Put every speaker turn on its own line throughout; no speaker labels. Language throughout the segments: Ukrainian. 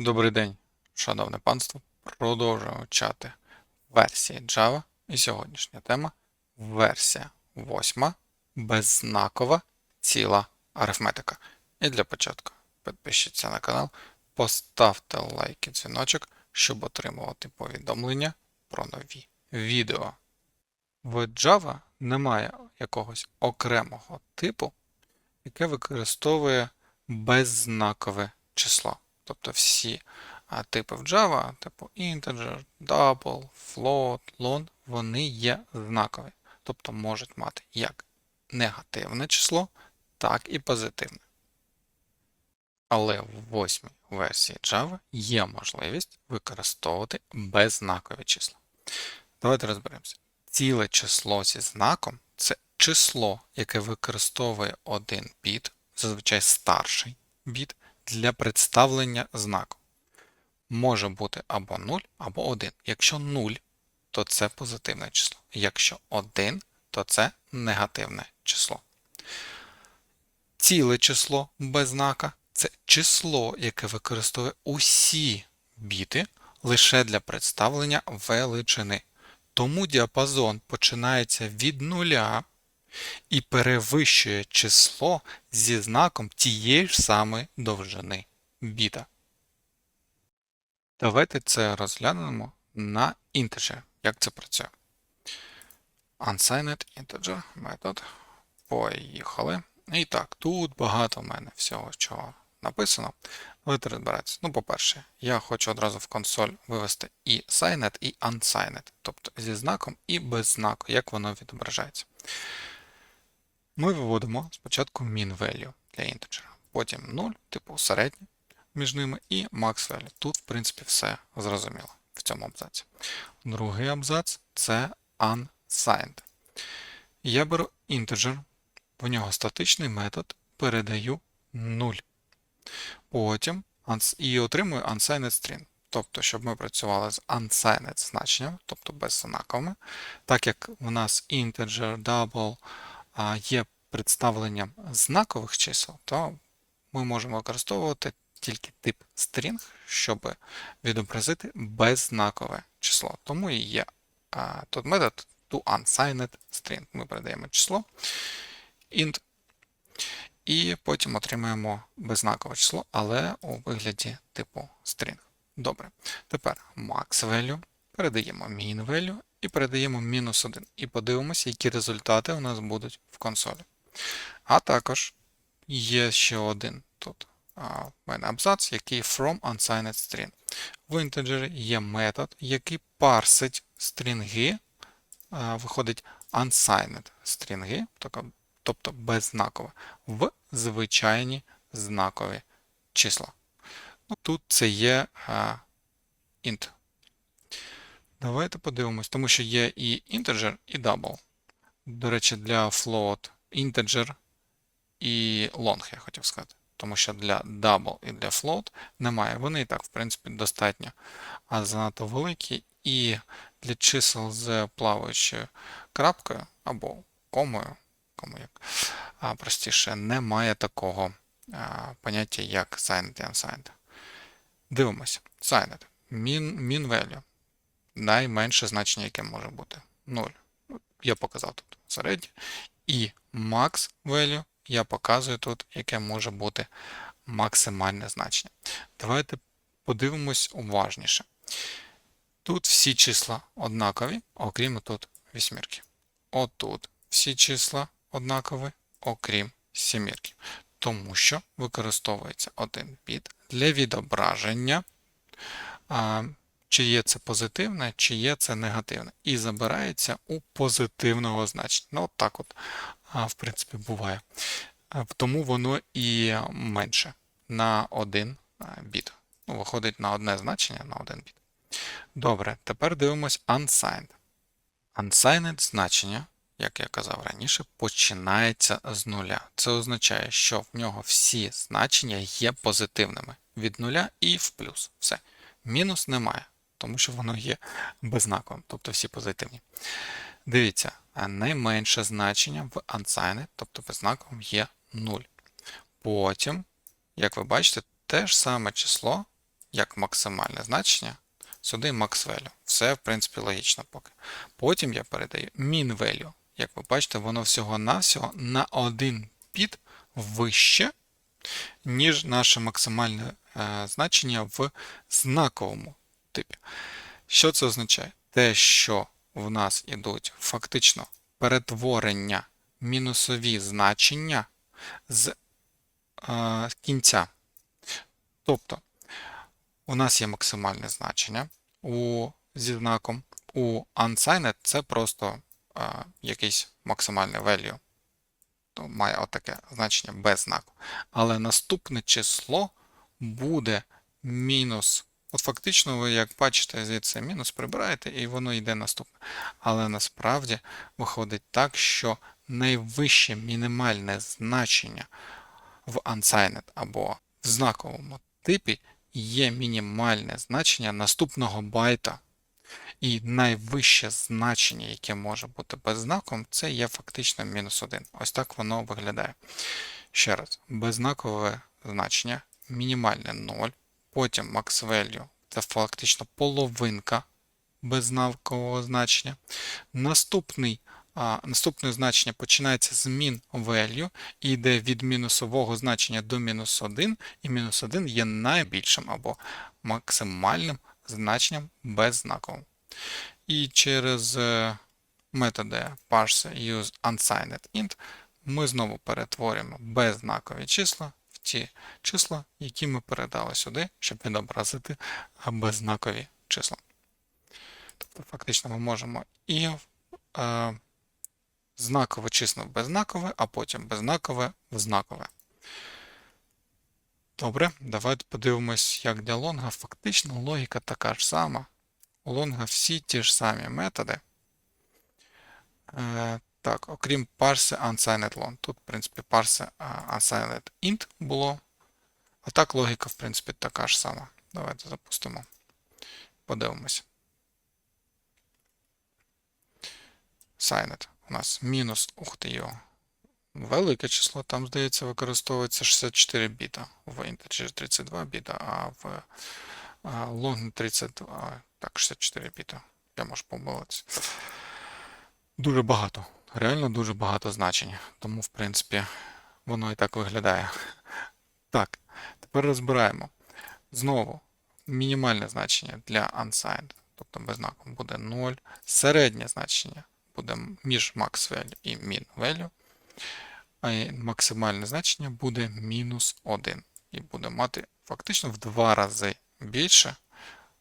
Добрий день, шановне панство. Продовжуємо вчати версії Java. І сьогоднішня тема версія 8. Беззнакова ціла арифметика. І для початку підпишіться на канал, поставте лайк і дзвіночок, щоб отримувати повідомлення про нові відео. В Java немає якогось окремого типу, яке використовує беззнакове число. Тобто всі типи в Java, типу integer, double, float, long, вони є знакові. Тобто можуть мати як негативне число, так і позитивне. Але в восьмій версії Java є можливість використовувати беззнакові числа. Давайте розберемося. Ціле число зі знаком це число, яке використовує один біт, зазвичай старший біт, для представлення знаку. Може бути або 0, або 1. Якщо 0, то це позитивне число. Якщо 1, то це негативне число. Ціле число без знака це число, яке використовує усі біти лише для представлення величини. Тому діапазон починається від нуля і перевищує число зі знаком тієї ж самої довжини біта. Давайте це розглянемо на integer. Як це працює? Unsigned integer метод. Поїхали. І так, тут багато в мене всього чого написано. Давайте розбиратися. Ну, по-перше, я хочу одразу в консоль вивести і signed, і unsigned, тобто зі знаком і без знаку, як воно відображається. Ми виводимо спочатку min value для integer, потім 0, типу середнє між ними, і max value. Тут, в принципі, все зрозуміло в цьому абзаці. Другий абзац це unsigned. Я беру integer, в нього статичний метод, передаю 0. Потім і отримую unsigned string. Тобто, щоб ми працювали з unsigned значенням, тобто без знаковими, так як у нас integer, double є представленням знакових чисел, то ми можемо використовувати тільки тип string, щоб відобразити беззнакове число. Тому і є тут метод toUnsigned string. Ми передаємо число int, і потім отримаємо беззнакове число, але у вигляді типу string. Добре. Тепер max value, передаємо min value і передаємо мінус 1. І подивимося, які результати у нас будуть в консолі. А також є ще один тут в мене абзац, який from unsigned string. В integer є метод, який парсить стрінги, виходить unsigned стрінги, тобто беззнакове, в звичайні знакові числа. Ну, Тут це є int. Давайте подивимось, тому що є і integer, і double. До речі, для float integer і long, я хотів сказати. Тому що для double і для float немає. Вони і так, в принципі, достатньо а занадто великі. І для чисел з плаваючою крапкою або комою, кому як, а, простіше, немає такого а, поняття, як signed і unsigned. Дивимося. Signed. Min, min value найменше значення, яке може бути 0. Я показав тут середнє. І max value я показую тут, яке може бути максимальне значення. Давайте подивимось уважніше. Тут всі числа однакові, окрім тут вісьмірки. Отут всі числа однакові, окрім сімірки. Тому що використовується один біт для відображення чи є це позитивне, чи є це негативне. І забирається у позитивного значення. Ну, от так от, в принципі, буває. Тому воно і менше на один біт. Ну, Виходить на одне значення на один біт. Добре, тепер дивимось unsigned. Unsigned значення, як я казав раніше, починається з нуля. Це означає, що в нього всі значення є позитивними. Від нуля і в плюс. Все. Мінус немає тому що воно є беззнаковим, тобто всі позитивні. Дивіться, найменше значення в unsigned, тобто беззнаковим, є 0. Потім, як ви бачите, те ж саме число як максимальне значення, сюди max value. Все, в принципі, логічно поки. Потім я передаю min value. Як ви бачите, воно всього-навсього на один під вище, ніж наше максимальне е, значення в знаковому типі. Що це означає? Те, що в нас ідуть фактично перетворення мінусові значення з е, кінця. Тобто, у нас є максимальне значення у, зі знаком. У unsigned це просто е, якийсь максимальне value. То має отаке значення без знаку. Але наступне число буде мінус. От фактично, ви, як бачите, звідси мінус прибираєте, і воно йде наступне. Але насправді виходить так, що найвище мінімальне значення в unsigned або в знаковому типі є мінімальне значення наступного байта. І найвище значення, яке може бути без знаком, це є фактично мінус 1. Ось так воно виглядає. Ще раз, беззнакове значення, мінімальне 0, потім max value це фактично половинка беззнакового значення. Наступний, а, Наступне значення починається з min value і йде від мінусового значення до мінус 1, і мінус 1 є найбільшим або максимальним значенням беззнаковим. І через е, методи parse use unsigned int ми знову перетворюємо беззнакові числа ті числа, які ми передали сюди, щоб відобразити беззнакові числа. Тобто, фактично, ми можемо і е, знакове число в беззнакове, а потім беззнакове в знакове. Добре, давайте подивимось, як для лонга. Фактично логіка така ж сама. У лонга всі ті ж самі методи. Е, так, окрім parse unsigned long. Тут, в принципі, parse unsigned int було. А так логіка, в принципі, така ж сама. Давайте запустимо. Подивимось. Signed у нас мінус, ух ти його. Велике число, там, здається, використовується 64 біта. В integer 32 біта, а в long 32, так, 64 біта. Я можу помилитися. Дуже багато. Реально дуже багато значень. Тому, в принципі, воно і так виглядає. Так, тепер розбираємо. Знову, мінімальне значення для unsigned, тобто без знаку, буде 0. Середнє значення буде між max value і min value. А максимальне значення буде мінус 1. І буде мати фактично в два рази більше.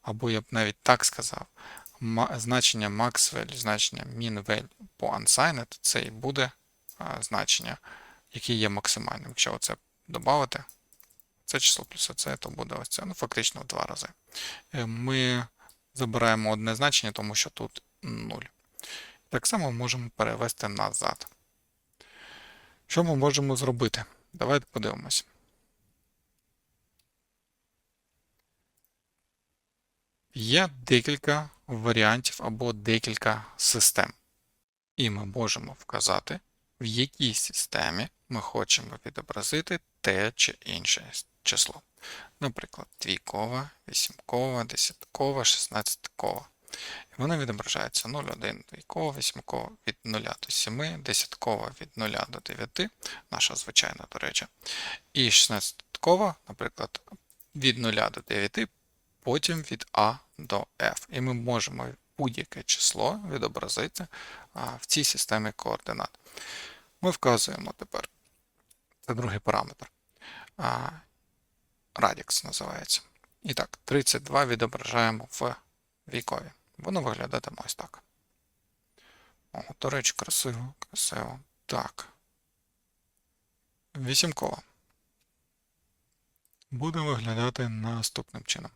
Або я б навіть так сказав, значення max value, значення min value по unsigned, це і буде значення, яке є максимальним. Якщо оце додати, це число плюс оце, то буде ось це. Ну, фактично в два рази. Е, ми забираємо одне значення, тому що тут 0. Так само можемо перевести назад. Що ми можемо зробити? Давайте подивимось. Є декілька варіантів або декілька систем. І ми можемо вказати, в якій системі ми хочемо відобразити те чи інше число. Наприклад, двійкова, вісімкова, десяткова, шістнадцяткова. І вони відображаються 0, 1, двійкова, вісімкова від 0 до 7, десяткова від 0 до 9, наша звичайна, до речі. І 16-кова, наприклад, від 0 до 9, потім від А до F. І ми можемо будь-яке число відобразити в цій системі координат. Ми вказуємо тепер, це другий параметр. Radix називається. І так, 32 відображаємо в вікові. Воно виглядатиме ось так. О, до речі, красиво, красиво. Так. Вісімкова. Буде виглядати наступним чином.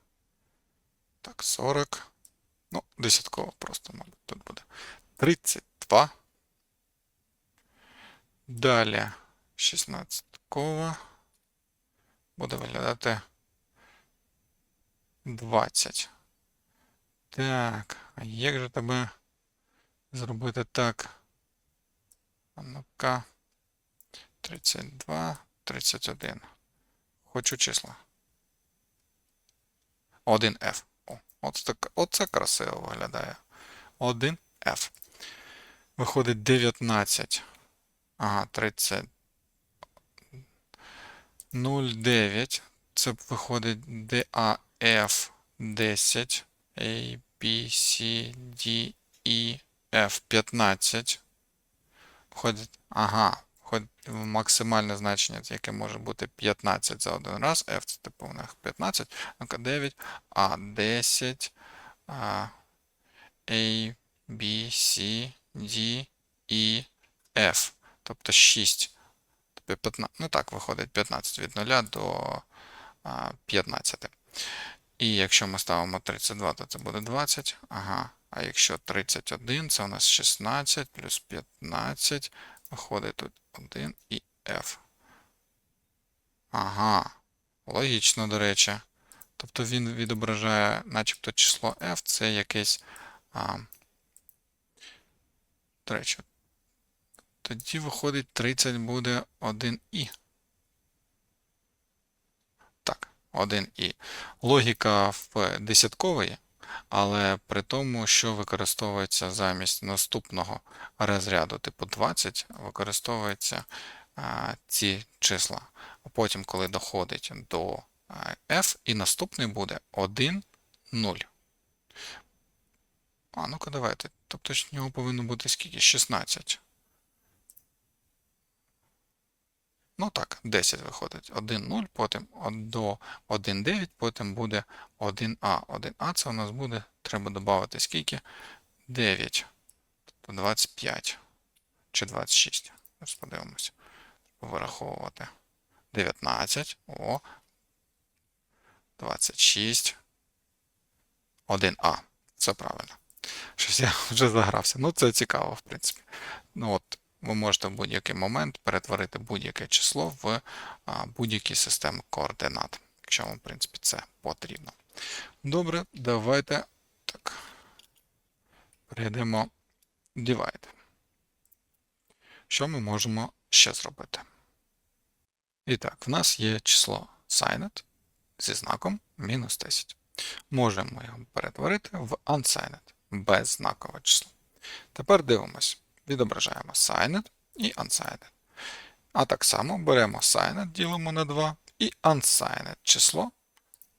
Так, 40. Ну, десятково просто, мабуть, тут буде. 32. Далі 16 кова. Буде виглядати 20. Так, а як же тебе зробити так? Ну-ка. 32, 31. Хочу числа. 1F. Оце красиво виглядає. 1F. Виходить 19. Ага, 30. 0,9. Це виходить DAF 10. A, B, C, D, E, F 15. Входить, ага, максимальне значення, яке може бути 15 за один раз. F це типу у них 15, ну 9, А 10, а, A, B, C, D, E, F. Тобто 6. Тобто 15, ну так, виходить 15 від 0 до 15. І якщо ми ставимо 32, то це буде 20. Ага. А якщо 31, це у нас 16 плюс 15. Виходить тут 1 і F. Ага. Логічно, до речі. Тобто він відображає, начебто, число F, це якесь. А, До речі, тоді виходить 30 буде 1і. Так, 1і. Логіка в десяткової, але при тому, що використовується замість наступного розряду типу 20, використовуються ці числа. Потім, коли доходить до f, і наступний буде 1, 0. А, ну-ка давайте. Тобто в нього повинно бути скільки? 16. Ну так, 10 виходить. 1, 0, потім до 1, 9, потім буде 1А. 1А це у нас буде, треба додати скільки? 9. Тобто 25 чи 26. Зараз подивимося. Вираховувати. 19. О. 26. 1А. Це правильно. Щось я вже загрався. Ну, це цікаво, в принципі. Ну от, ви можете в будь-який момент перетворити будь-яке число в будь-які системи координат, якщо вам, в принципі, це потрібно. Добре, давайте так. Перейдемо divide. Що ми можемо ще зробити? І так, в нас є число signed зі знаком мінус 10. Можемо його перетворити в unsigned, беззнакове число. Тепер дивимось відображаємо signed і unsigned. А так само беремо signed, ділимо на 2 і unsigned число.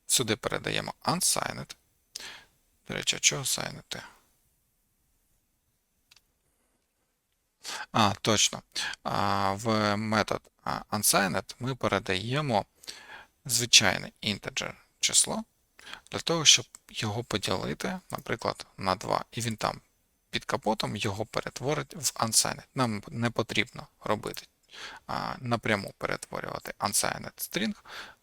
Сюди передаємо unsigned. До речі, чого signed? А, точно. А, В метод unsigned ми передаємо звичайне integer число для того, щоб його поділити, наприклад, на 2. І він там під капотом його перетворить в unsigned. Нам не потрібно робити а, напряму перетворювати unsigned string.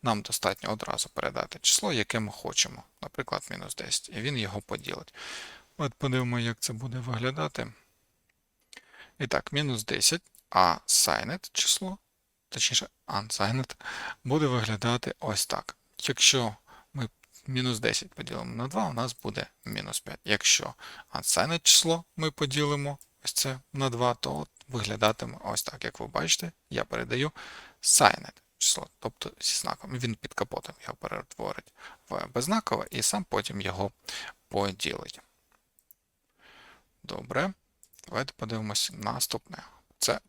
Нам достатньо одразу передати число, яке ми хочемо, наприклад, мінус 10, і він його поділить. От подивимо, як це буде виглядати. І так, мінус 10, а signed число, точніше, unsigned, буде виглядати ось так. Якщо мінус 10 поділимо на 2, у нас буде мінус 5. Якщо unsigned число ми поділимо ось це на 2, то виглядатиме ось так. Як ви бачите, я передаю signed число, тобто зі знаком. Він під капотом його перетворить в беззнакове і сам потім його поділить. Добре. Давайте подивимось наступне. Це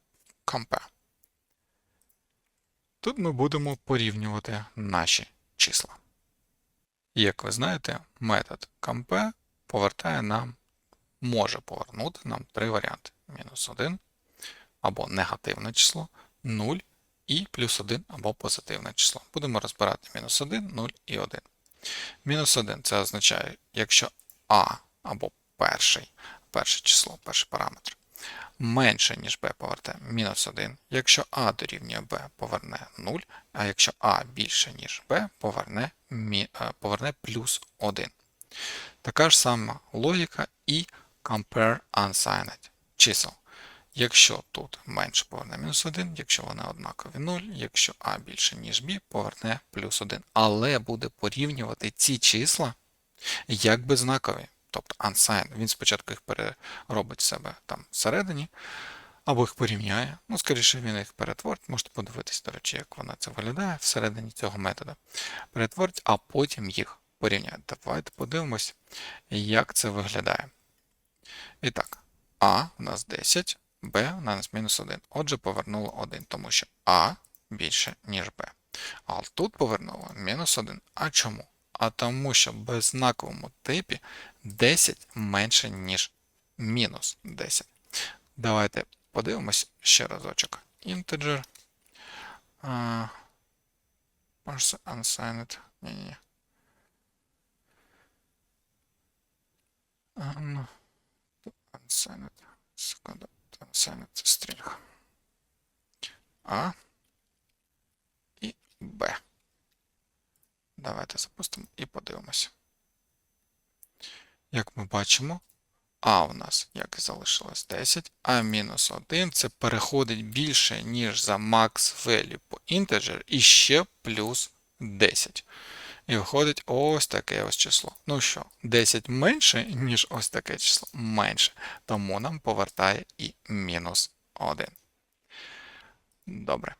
compare. Тут ми будемо порівнювати наші числа. І як ви знаєте, метод compare повертає нам, може повернути нам три варіанти: мінус 1 або негативне число, 0 і плюс 1 або позитивне число. Будемо розбирати мінус 1, 0 і 1. Мінус 1 це означає, якщо А або перший, перше число, перший параметр менше, ніж b поверне мінус 1. Якщо А дорівнює b, поверне 0, а якщо А більше, ніж b, поверне, е, поверне плюс 1. Така ж сама логіка і compare unsigned чисел. Якщо тут менше поверне мінус 1, якщо вони однакові 0, якщо А більше, ніж b, поверне плюс 1. Але буде порівнювати ці числа як беззнакові тобто unsigned, він спочатку їх переробить в себе там всередині, або їх порівняє. Ну, скоріше, він їх перетворить. Можете подивитись, до речі, як вона це виглядає всередині цього методу. Перетворить, а потім їх порівняти. Давайте подивимось, як це виглядає. І так, А у нас 10, Б у нас мінус 1. Отже, повернуло 1, тому що А більше, ніж Б. А тут повернуло мінус 1. А чому? А тому що в беззнаковому типі 10 менше, ніж мінус 10. Давайте подивимось ще разочок. Integer. Uh, unsigned. Ні-ні. Um, unsigned. Секунду. Unsigned string. А. І Б. Давайте запустимо і подивимося. Як ми бачимо, А у нас, як і залишилось 10, а мінус 1 це переходить більше, ніж за max value по integer і ще плюс 10. І виходить ось таке ось число. Ну що, 10 менше, ніж ось таке число менше. Тому нам повертає і мінус 1. Добре.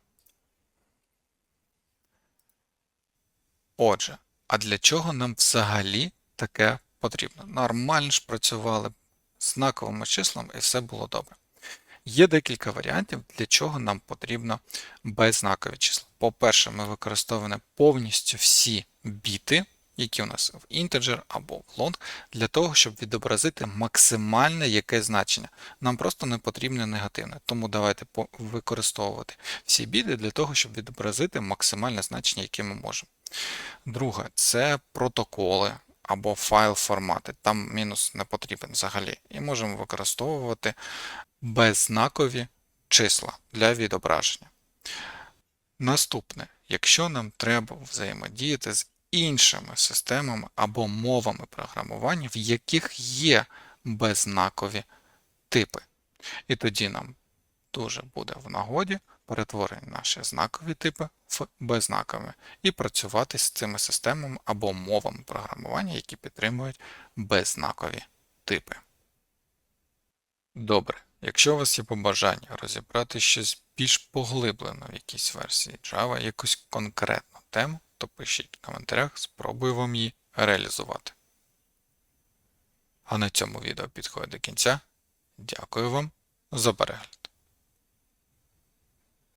Отже, а для чого нам взагалі таке потрібно? Нормально ж працювали з знаковими числами і все було добре. Є декілька варіантів, для чого нам потрібно беззнакові числа. По-перше, ми використовуємо повністю всі біти, які у нас в integer або в long, для того, щоб відобразити максимальне яке значення. Нам просто не потрібне негативне. Тому давайте використовувати всі біти для того, щоб відобразити максимальне значення, яке ми можемо. Друге, це протоколи або файл формати. Там мінус не потрібен взагалі. І можемо використовувати беззнакові числа для відображення. Наступне, якщо нам треба взаємодіяти з іншими системами або мовами програмування, в яких є беззнакові типи. І тоді нам дуже буде в нагоді перетворити наші знакові типи в беззнакові і працювати з цими системами або мовами програмування, які підтримують беззнакові типи. Добре. Якщо у вас є побажання розібрати щось більш поглиблено в якійсь версії Java, якусь конкретну тему, то пишіть в коментарях, спробую вам її реалізувати. А на цьому відео підходить до кінця. Дякую вам за перегляд.